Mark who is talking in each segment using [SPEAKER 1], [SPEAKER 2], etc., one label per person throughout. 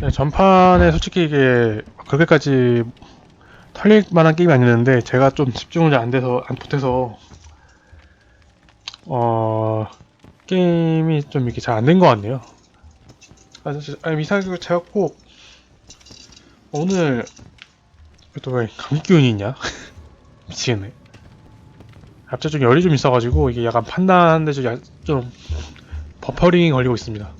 [SPEAKER 1] 네, 전판에 솔직히 이게 그렇게까지 털릴 만한 게임이 아니었는데 제가 좀 집중을 잘안 돼서 안 못해서 어 게임이 좀 이렇게 잘 안 된 것 같네요. 아, 저- 아니 이상하게 제가 꼭 오늘 또 왜 감기 기운이 있냐? 미치겠네. 갑자기 좀 열이 좀 있어가지고 이게 약간 판단하는데 좀, 야- 좀 버퍼링이 걸리고 있습니다.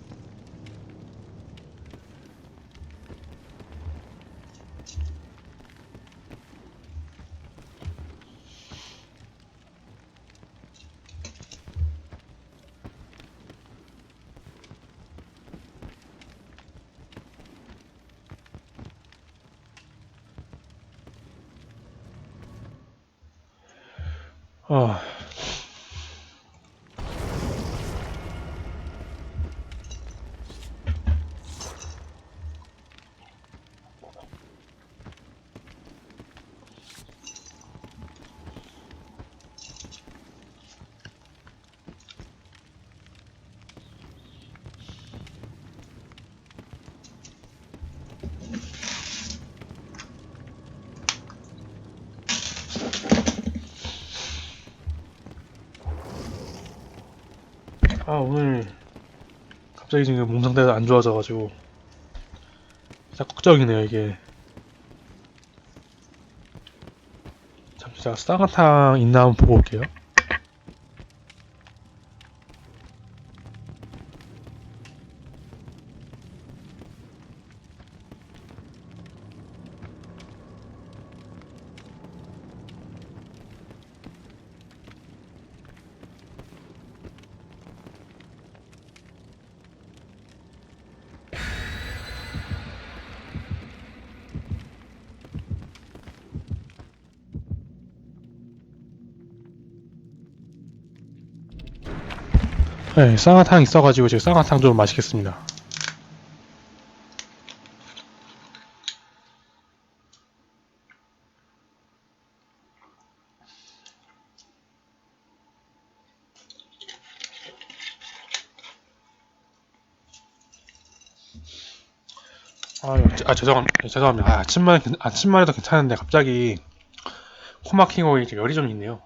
[SPEAKER 1] 아, 아 오늘 갑자기 지금 몸 상태가 안 좋아져가지고 진짜 걱정이네요 이게. 잠시 제가 쌍화탕 있나 한번 보고 올게요 네 쌍화탕 있어가지고 지금 쌍화탕 좀 마시겠습니다 아, 아 죄송 죄송합니다. 아, 아침만 괜- 아침만 해도 괜찮은데 갑자기 코 막히고 이제 열이 좀 있네요.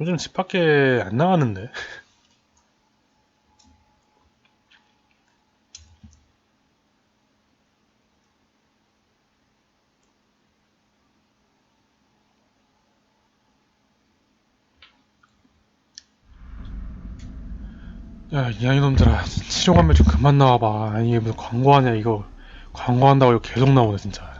[SPEAKER 1] 요즘 집 밖에 안 나가는데. 야, 이 아이놈들아, 치료관면 좀 그만 나와봐. 아니, 이게 무슨 광고하냐, 이거. 광고한다고 이거 계속 나오네, 진짜.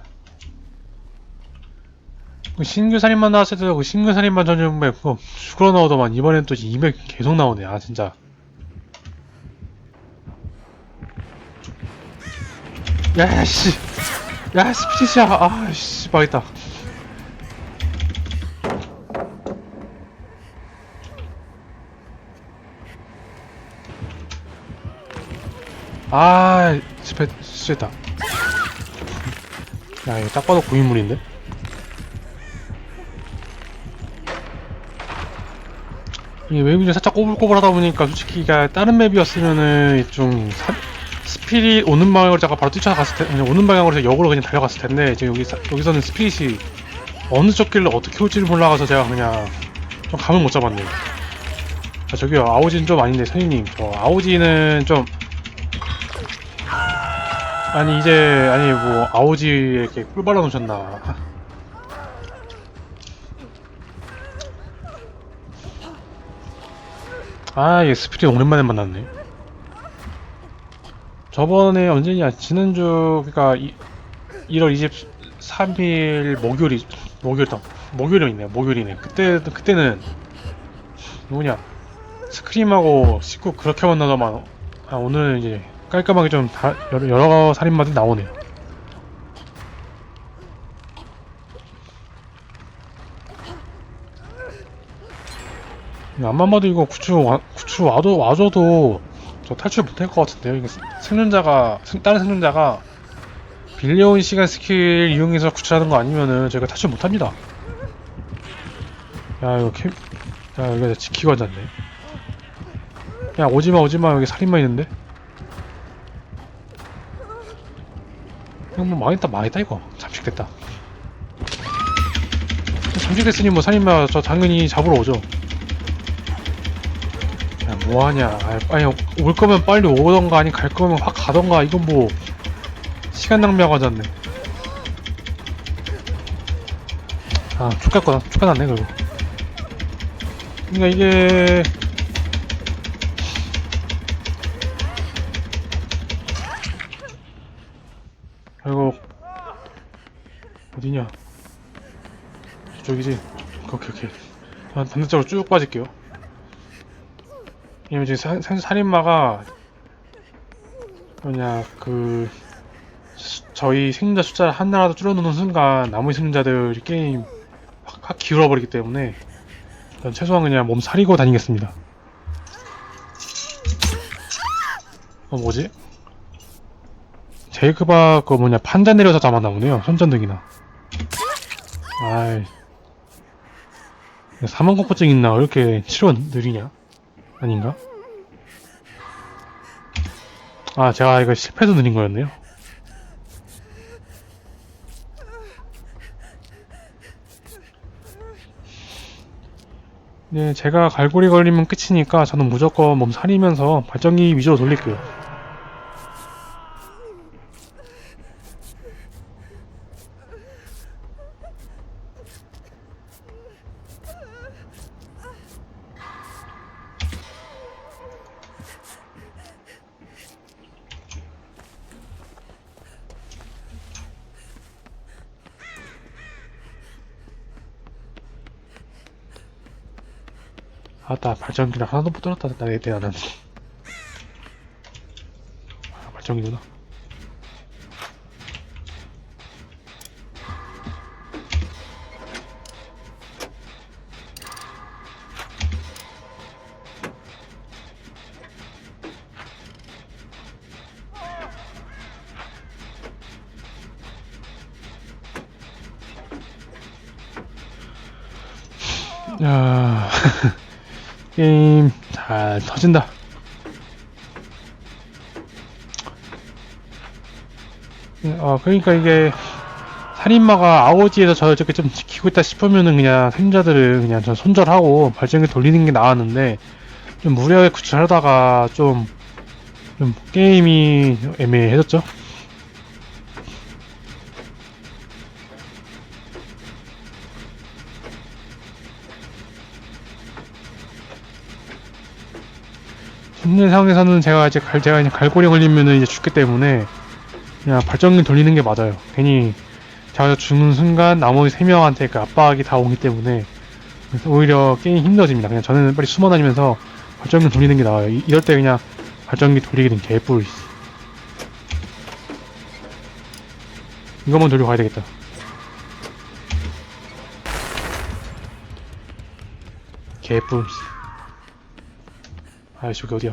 [SPEAKER 1] 그 신규 살인만 나왔을 때도 그 신규 살인만 전용배 그거 죽어 나오더만 이번엔 또 이맥 계속 나오네, 아, 진짜. 야, 씨. 야, 스피치야. 아, 씨, 망했다. 아, 집에 실다. 야, 이거 딱 봐도 고인물인데? 맵이 살짝 꼬불꼬불하다 보니까 솔직히 다른 맵이었으면은 좀 사- 스피릿 오는 방향으로 제가 바로 뛰쳐갔을 텐데 오는 방향으로 역으로 그냥 달려갔을 텐데 지금 여기 여기서는 스피릿이 어느 쪽 길로 어떻게 올지를 몰라가서 제가 그냥 좀 감을 못 잡았네요. 아, 저기요. 아오지는 좀 아닌데 선생님. 저 아오지는 좀 아니 이제 아니 뭐 아오지에 이렇게 꿀 발라 놓으셨나 아 얘 스피릿 오랜만에 만났네. 저번에 언제냐 지난주 그니까 1월 23일 목요일이 목요일다 목요일이네 목요일이네. 그때 그때는 누구냐? 스크림하고 식구 그렇게 만나더만 아 오늘은 이제 깔끔하게 좀 다, 여러, 여러 살인마들이 나오네요. 안만 봐도 이거 구추 와, 구추 와도 와줘도 저 탈출 못할 것 같은데요. 이게 생존자가 생- 다른 생존자가 빌려온 시간 스킬 이용해서 구출하는 거 아니면은 저희가 탈출 못합니다. 야 이거 캠... 야 여기가 지키고 앉았네. 야 오지마 오지마 여기 살인마 있는데? 이거 뭐 망했다 망했다 이거. 잠식됐다. 잠식됐으니 뭐 살인마 저 당연히 잡으러 오죠 야 뭐하냐. 아, 아니 올 거면 빨리 오던가 아니 갈 거면 확 가던가. 이건 뭐 시간 낭비하고 앉았네. 아 축갔구나 축가났네 그리고 그러니까 이게 어디냐? 저쪽이지? 오케이 오케이. 아, 반대쪽으로 쭉 빠질게요 왜냐면 지금 사, 사, 살인마가 뭐냐 그 수- 저희 생존자 숫자를 하나라도 줄여놓는 순간 나머지 생존자들이 게임 확, 확 기울어버리기 때문에 전 최소한 그냥 몸 사리고 다니겠습니다. 어 뭐지? 제이크바 그 뭐냐 판자 내려서 잡았나 보네요 손전등이나. 아이. 사망공포증 있나 왜 이렇게 치료가 느리냐 아닌가? 아 제가 이거 실패도 느린 거였네요 네 제가 갈고리 걸리면 끝이니까 저는 무조건 몸 사리면서 발전기 위주로 돌릴게요 아따 발전기를 하나도 못 들었다. 때 나는 아, 발전기구나. 야 게임 잘 터진다. 어, 그러니까 이게 살인마가 아오지에서 저렇게 좀 지키고 있다 싶으면은 그냥 생자들을 그냥 저 손절하고 발전기 돌리는 게 나았는데 좀 무리하게 구출하다가 좀, 좀 게임이 애매해졌죠. 현재 상황에서는 제가 이제 갈, 제가 이제 갈고리 걸리면은 이제 죽기 때문에 그냥 발전기 돌리는 게 맞아요. 괜히 제가 죽는 순간 나머지 세 명한테 그 압박이 다 오기 때문에 그래서 오히려 게임 힘들어집니다. 그냥 저는 빨리 숨어 다니면서 발전기 돌리는 게 나아요. 이, 이럴 때 그냥 발전기 돌리게 된 개뿔. 이거만 돌리고 가야 되겠다. 개뿔. 아, 저기 어디야?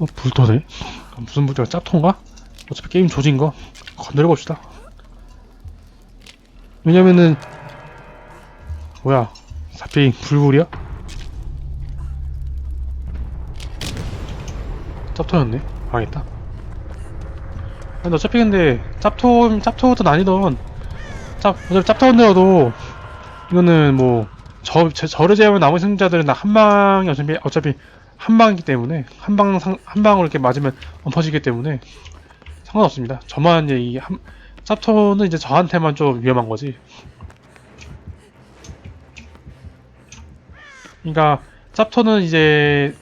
[SPEAKER 1] 어, 불도네? 무슨 불도야? 짭통가? 어차피 게임 조진 거 건드려 봅시다. 왜냐면은 뭐야? 사피 불불이야? 짭토였네. 망했다. 근데 어차피 근데 짭토 짭토든 아니던 짭 어차피 짭토인데라도 이거는 뭐저 저를 제외하면 나머지 승자들은 다 한 방이 어차피 어차피 한 방이기 때문에 한방 한 방으로 이렇게 맞으면 엎어지기 때문에 상관없습니다. 저만 이제 이 한 짭토는 이제 저한테만 좀 위험한 거지. 그러니까 짭토는 이제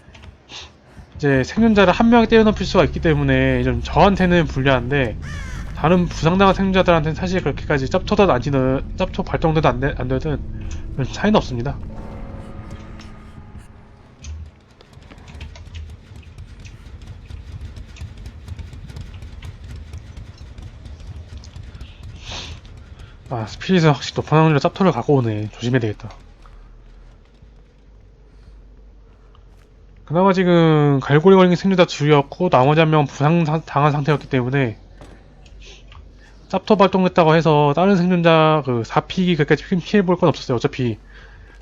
[SPEAKER 1] 이제 생존자를 한 명에 떼어놓을 수가 있기 때문에 좀 저한테는 불리한데 다른 부상당한 생존자들한테는 사실 그렇게까지 짭토든 아니든 짭토 발동되든 안, 되, 안 되든 별 차이는 없습니다. 아 스피릿은 확실히 높은 확률로 짭토를 갖고 오네 조심해야 되겠다 그나마 지금 갈고리 걸린 생존자 둘이었고 나머지 한 명은 부상 상- 당한 상태였기 때문에 짭터 발동했다고 해서 다른 생존자 그 4픽이 그렇게 피해볼 건 없었어요. 어차피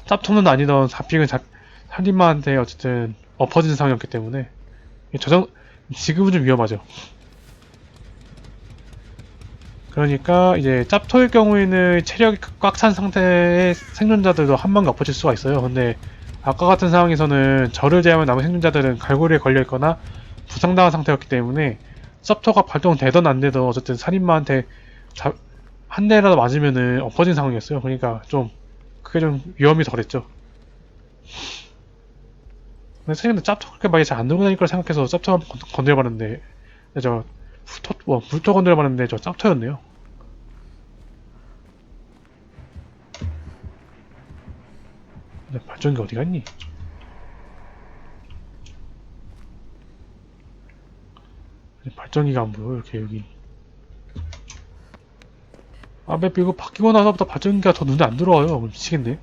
[SPEAKER 1] 짭터는 아니던 4픽은 자, 살인마한테 어쨌든 엎어진 상황이었기 때문에 저정 지금은 좀 위험하죠. 그러니까 이제 짭토일 경우에는 체력이 꽉 찬 상태의 생존자들도 한 방에 엎어질 수가 있어요. 근데 아까 같은 상황에서는 저를 제외한 남은 생존자들은 갈고리에 걸려있거나 부상당한 상태였기 때문에 짭토가 발동되던 안 되던 어쨌든 살인마한테 자- 한 대라도 맞으면은 엎어진 상황이었어요. 그러니까 좀 그게 좀 위험이 덜했죠. 근데 생각보다 짭토 그렇게 많이 잘 안 들고 다닐 걸 생각해서 짭토 한번 건- 건드려봤는데 저 불토, 뭐, 불토 건드려봤는데 저 짭토였네요. 근데 발전기 어디 갔니? 발전기가 안 보여 이렇게 여기. 아베 이거 바뀌고 나서부터 발전기가 더 눈에 안 들어와요. 미치겠네.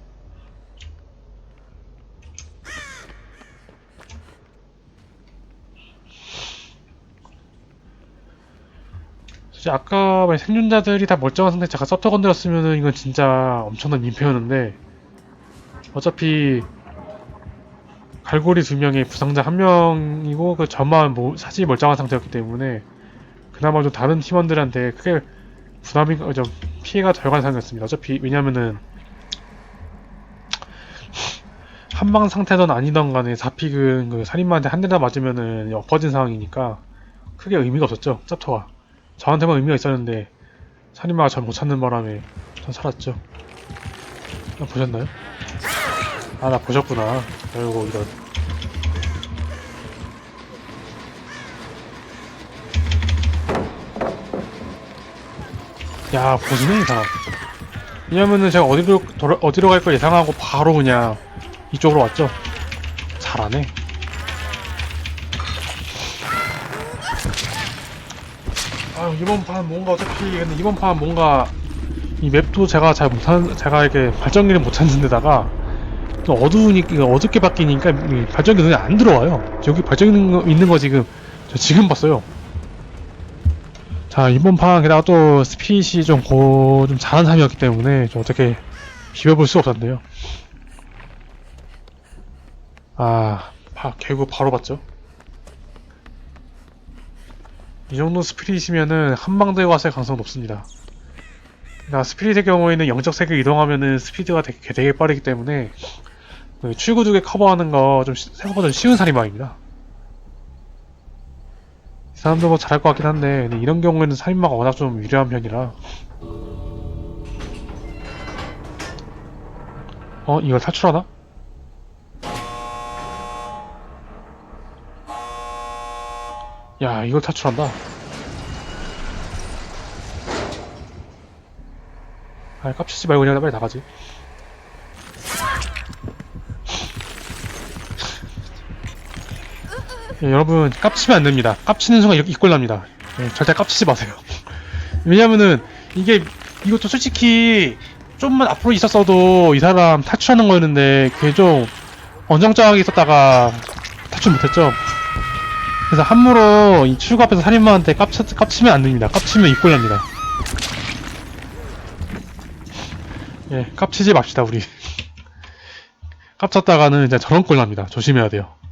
[SPEAKER 1] 사실 아까 막 생존자들이 다 멀쩡한 상태에 잠깐 서터 건드렸으면은 이건 진짜 엄청난 민폐였는데 어차피 갈고리 두 명에 부상자 한 명이고 그 저만 뭐 사실 멀쩡한 상태였기 때문에 그나마 좀 다른 팀원들한테 크게 부담이 어, 좀 피해가 덜 간 상황이었습니다. 어차피 왜냐면은 한방 상태든 아니던 간에 잡픽은 그 살인마한테 한 대나 맞으면은 엎어진 상황이니까 크게 의미가 없었죠. 짭터가 저한테만 의미가 있었는데 살인마가 잘 못 찾는 바람에 전 살았죠. 아, 보셨나요? 아 나 보셨구나. 아이고 이런. 야 보시네 이 사람. 왜냐면은 제가 어디로 돌아, 어디로 갈 걸 예상하고 바로 그냥 이쪽으로 왔죠. 잘하네. 아 이번 판 뭔가 어차피 근데 이번 판 뭔가 이 맵도 제가 잘 못하는 제가 이렇게 발전기를 못 찾는 데다가 좀 어두우니까 어둡게 바뀌니까 이 발전기 눈에 안 들어와요. 여기 발전기 있는 거, 지금 저 지금 봤어요. 자 이번 판 게다가 또 스핏이 좀고 좀 잘한 사람이었기 때문에 좀 어떻게 비벼볼 수 없었네요. 아 바, 결국 바로 봤죠. 이 정도 스피릿이면은 한방 들고 왔을 가능성 높습니다. 나 스피릿의 경우에는 영적 세계 이동하면은 스피드가 되게, 되게 빠르기 때문에 그 출구 두 개 커버하는 거 좀 생각보다 쉬운 살인마입니다. 이 사람도 뭐 잘할 것 같긴 한데 이런 경우에는 살인마가 워낙 좀 유리한 편이라 어? 이걸 탈출하나? 야 이걸 탈출한다 아 깝치지 말고 그냥 빨리 나가지 예, 여러분 깝치면 안 됩니다. 깝치는 순간 이렇게 이꼴 납니다. 예, 절대 깝치지 마세요. 왜냐면은 이게 이것도 솔직히 좀만 앞으로 있었어도 이 사람 탈출하는 거였는데 그게 좀 언정쩡하게 있었다가 탈출 못했죠. 그래서 함부로 이 출구 앞에서 살인마한테 깝치, 깝치면 안 됩니다. 깝치면 이꼴 납니다. 예, 깝치지 맙시다 우리. 깝쳤다가는 이제 저런 꼴 납니다. 조심해야 돼요.